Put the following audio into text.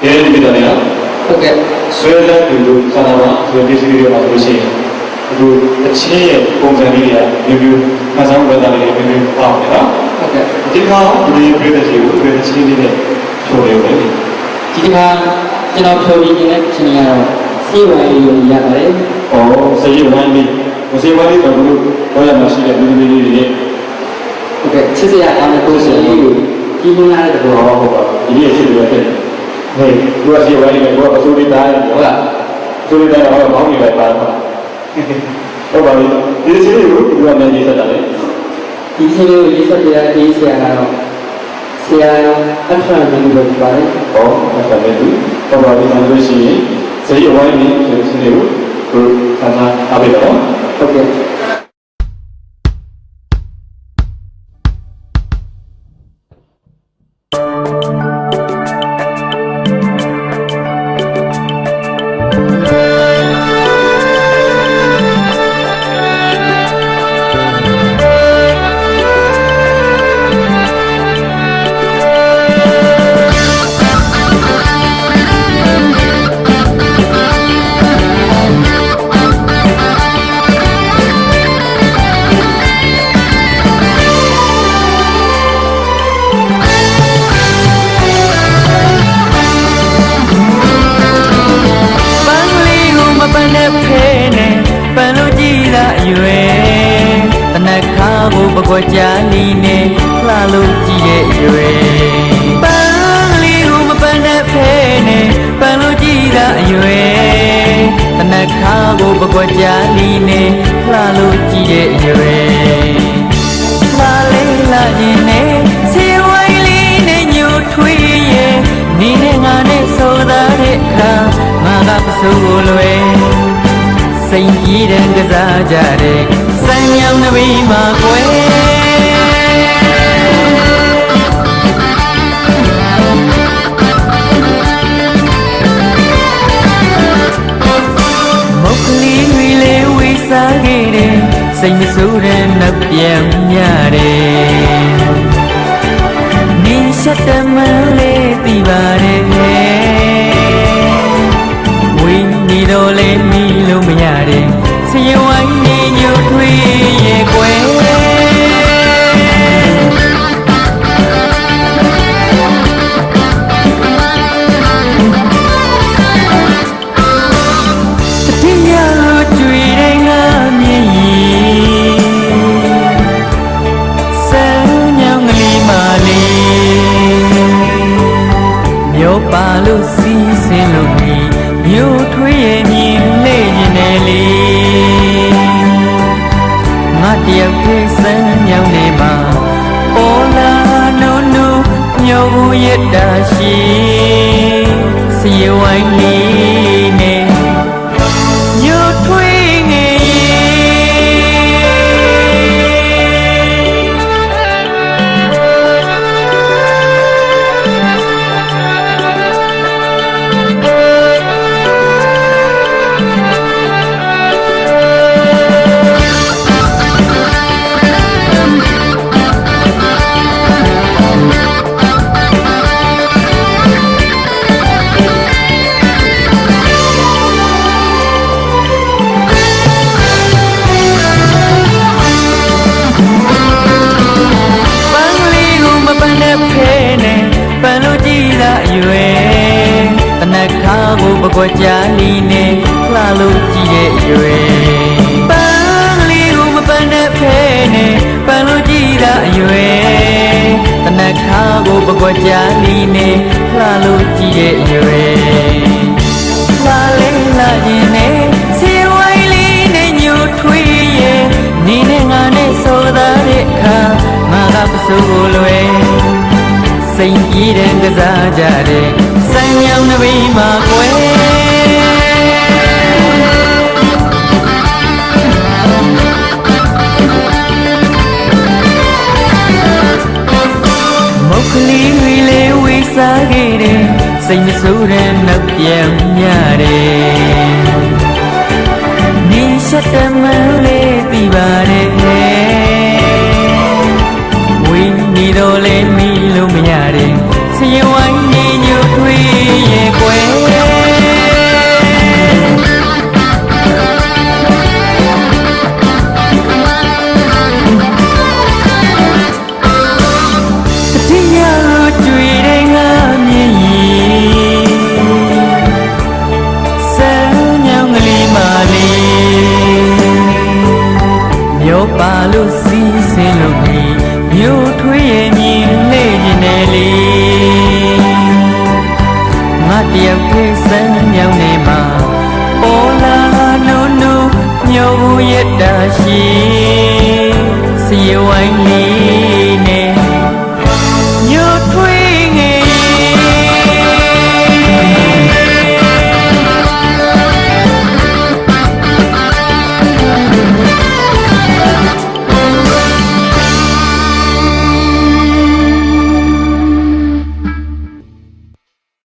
။ရဲနေပြီတော့လေ။ဟုတ်ကဲ့။ဆွဲလက်တွေလို့စာနာမှာဆွဲဒီစီတွေမှာဆိုလို့ရှိရင်အခုအချင်းရဲ့ပုံစံလေးတွေကမျိုးမျိုးမှတ်စားဝေဒနာလေးတွေမျိုးမျိုးပေါ့နော်။ဟုတ်ကဲ့။ဒီမှာဒီပြည်တဲ့စီကိုပြည်တဲ့စီလေးနဲ့ဖြိုးရတယ်လေ။ဒီမှာကျွန်တော်ဖြိုးပြီးနေတဲ့ချင်းကတော့စေဝါရီကိုရပါတယ်။အော်စေဝါရီမစေဝါရီဆိုတော့ဘယ်မှာရှိတဲ့ပြည်ပြည်လေးတွေဟုတ်ကဲ့ချစ်စရာအားနဲ့ကိုယ်စီကိုကြီးမလာတဲ့ဘောဟုတ်ပါဘူး။ဒီနေ့ချစ်လို့ရတယ်။ တဲ့။ဟေးသူကစေဝိုင်းလေးကိုအစိုးရတိုင်းဟုတ်လား။အစိုးရတိုင်းဟောဘောင်းနေလိုက်ပါတော့။ဟုတ်ပါပြီ။ဒီစီလေးကိုသူကမြန်ကြီးဆက်တာလေဒီချင်းလေးကိုရေးဆက်ပြတဲ့ဒီဆရာကတော့ဆရာအထရမင်းလို့ပြောပါတယ်။ဟောအဲ့ဒါလည်းသူဟုတ်ပါပြီ။ဆိုလို့ရှိရင်စေရဝိုင်းလေးဆိုတဲ့စီလေးကိုသူခန်းစားအားပေးတော့ဟုတ်ကဲ့ နက်ခါကိုပကွက်ကြနီနဲ့လှလို့ကြည်တဲ့အရွယ်ပန်းလေးကိုမပန်းတဲ့ဖဲနဲ့ပန်းလို့ကြည်လာအရွယ်တနက်ခါကိုပကွက်ကြနီနဲ့လှလို့ကြည်တဲ့အရွယ်လာလေးလာခြင်းနဲ့စေဝိုင်းလေးနဲ့ညှို့ထွေးရဲ့နေနဲ့ငါနဲ့ဆိုသားတဲ့အခါငါကပစိုးကိုလွယ်စိန်ကြီးတဲ့ကစားကြတဲ့ စံညောင်နဗီမှာကွယ်မုတ်ကလေးတွေလေးဝေးစားခဲ့တဲ့စိတ်မဆိုးတဲ့နှပ်ပြန်မြတဲ့နေရှက်တမ ပါလို့စီးစင်းလို့ဒီမြို့ထွေးရဲ့မြင်လေခြင်းနဲ့လေငါတယောက်ပြေးဆန်းညောင်နေမှာပေါ်လာနုနုညို့ဘူးရတာရှိစီဝိုင်းလေး တနက်ခါကိုပကွက်ကြလီနဲ့လှလို့ကြည်တဲ့အရွယ်ပန်းလေးကိုမပန်းတဲ့ဖဲနဲ့ပန်းလို့ကြည်လာအရွယ်တနက်ခါကိုပကွက်ကြလီနဲ့လှလို့ကြည်တဲ့အရွယ်လာလေးလာခြင်းနဲ့စေဝိုင်းလေးနဲ့ညို့ထွေးရဲ့နေနဲ့ငါနဲ့ဆိုသားတဲ့အခါငါကပစိုးကိုလွယ်စိန်ကြီးတဲ့ကစားကြတဲ့စံညောင်နဗီ မှာကွယ်မုတ်ကလေးတွေလေးဝေးစားခဲ့တဲ့စိတ်မဆိုးတဲ့နှပ်ပြန်မြတဲ့နေရှက်တမ ညို့ရတာရှိစီဝိုင်းလေး